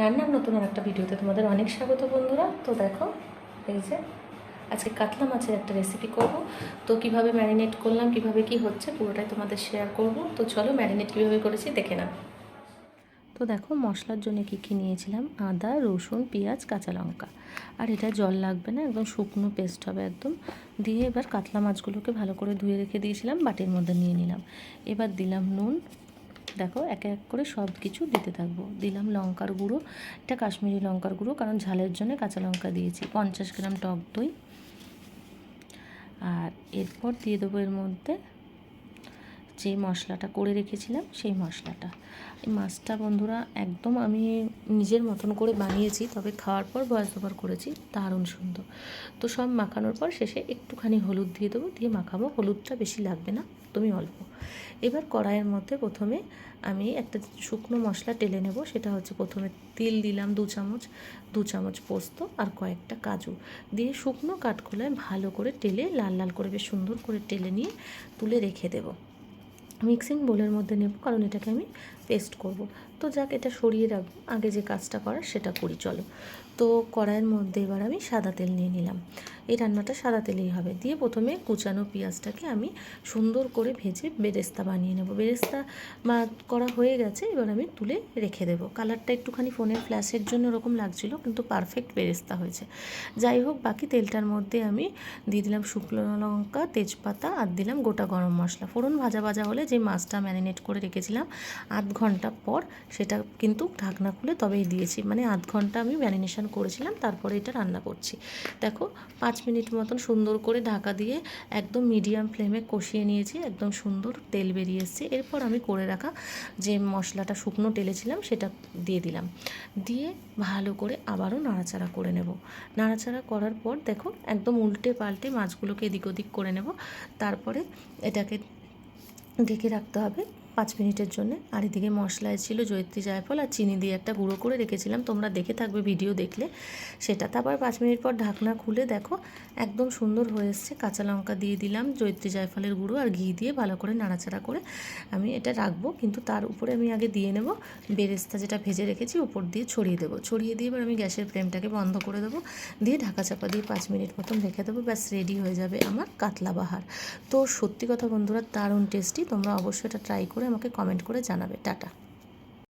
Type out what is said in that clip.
রান্নার নতুন আর একটা ভিডিওতে তোমাদের অনেক স্বাগত বন্ধুরা। তো দেখো, এই যে আজকে কাতলা মাছের একটা রেসিপি করব। তো কীভাবে ম্যারিনেট করলাম, কীভাবে কি হচ্ছে, পুরোটাই তোমাদের শেয়ার করব। তো চলো ম্যারিনেট কীভাবে করেছি দেখে নাও। তো দেখো, মশলার জন্য কী কী নিয়েছিলাম? আদা, রসুন, পেঁয়াজ, কাঁচা লঙ্কা। আর এটা জল লাগবে না, একদম শুকনো পেস্ট হবে একদম। দিয়ে এবার কাতলা মাছগুলোকে ভালো করে ধুয়ে রেখে দিয়েছিলাম, বাটির মধ্যে নিয়ে নিলাম। এবার দিলাম নুন দেখো, এক এক করে সব কিছু দিতে থাকব। দিলাম লঙ্কার গুঁড়ো, এটা কাশ্মীরি লঙ্কার গুঁড়ো, কারণ ঝালের জন্য কাঁচা লঙ্কা দিয়েছি। পঞ্চাশ গ্রাম টক দই। আর এরপর দিয়ে দেবো এর মধ্যে যে মশলাটা করে রেখেছিলাম, সেই মশলাটা। এই মাছটা বন্ধুরা একদম আমি নিজের মতন করে বানিয়েছি, তবে খাওয়ার পর বয়স ওভার করেছি, দারুণ সুন্দর। তো সব মাখানোর পর শেষে একটুখানি হলুদ দিয়ে দেবো, দিয়ে মাখাবো, হলুদটা বেশি লাগবে না তুমি অল্প। এবার কড়াইয়ের মধ্যে প্রথমে আমি একটা শুকনো মশলা টেলে নেব, সেটা হচ্ছে প্রথমে তিল দিলাম দু চামচ দু চামচ পোস্ত আর কয়েকটা কাজু। দিয়ে শুকনো কাঠখোলায় ভালো করে টেলে, লাল লাল করে বেশ সুন্দর করে টেলে নিয়ে তুলে রেখে দেবো। মিক্সিং বোলের মধ্যে নেব, কারণ এটাকে আমি পেস্ট করব। তো যাক, এটা সরিয়ে রাখব আগে যে কাজটা করার সেটা করি, চলো। তো কড়াইয়ের মধ্যে এবার আমি সাদা তেল নিয়ে নিলাম। এই রান্নাটা সাদা তেলেই হবে। দিয়ে প্রথমে কুচানো পেঁয়াজটাকে আমি সুন্দর করে ভেজে বেরেস্তা বানিয়ে নেব। বেরেস্তা বা করা হয়ে গেছে, এবার আমি তুলে রেখে দেবো। কালারটা একটুখানি ফোনের ফ্ল্যাশের জন্য ওরকম লাগছিল, কিন্তু পারফেক্ট বেরেস্তা হয়েছে। যাই হোক, বাকি তেলটার মধ্যে আমি দিয়ে দিলাম শুকনো লঙ্কা, তেজপাতা, আর দিলাম গোটা গরম মশলা। ফোড়ন ভাজা ভাজা হলে যে মাছটা ম্যারিনেট করে রেখেছিলাম আধ ঘণ্টা পর সেটা কিন্তু ঢাকনা খুলে তবেই দিয়েছি। মানে আধ ঘণ্টা আমি ম্যারিনেশন করেছিলাম, তারপরে এটা রান্না করছি। দেখো, পাঁচ মিনিট মতন সুন্দর করে ঢাকা দিয়ে একদম মিডিয়াম ফ্লেমে কষিয়ে নিয়েছি, একদম সুন্দর তেল বেরিয়ে এসছে। এরপর আমি করে রাখা যে মশলাটা শুকনো টেলেছিলাম সেটা দিয়ে দিলাম। দিয়ে ভালো করে আবারও নাড়াচাড়া করে নেব। নাড়াচাড়া করার পর দেখো, একদম উল্টে পাল্টে মাছগুলোকে এদিক ওদিক করে নেব। তারপরে এটাকে ঢেকে রাখতে হবে। পাঁচ মিনিটের জন্য। আর এদিকে মশলায় ছিল জৈত্রী জায়ফল আর চিনি দিয়ে একটা গুঁড়ো করে রেখেছিলাম। তোমরা দেখে থাকবে ভিডিও দেখলে সেটা তারপর পাঁচ মিনিট পর ঢাকনা খুলে দেখো, একদম সুন্দর হয়ে এসছে। কাঁচা লঙ্কা দিয়ে দিলাম জৈত্রী জায়ফলের গুঁড়ো আর ঘি দিয়ে ভালো করে নাড়াচাড়া করে আমি এটা রাখব। কিন্তু তার উপরে আমি আগে দিয়ে নেব বেরেস্তা যেটা ভেজে রেখেছি, উপর দিয়ে ছড়িয়ে দেবো। ছড়িয়ে দিয়ে এবার আমি গ্যাসের ফ্লেমটাকে বন্ধ করে দেবো। দিয়ে ঢাকা চাপা দিয়ে পাঁচ মিনিট মতন রেখে দেবো। ব্যাস, রেডি হয়ে যাবে আমার কাতলা বাহার। তো সত্যি কথা বন্ধুরা, দারুণ টেস্টি। তোমরা অবশ্যই এটা ট্রাই করে আমাকে কমেন্ট করে জানাবে। টাটা।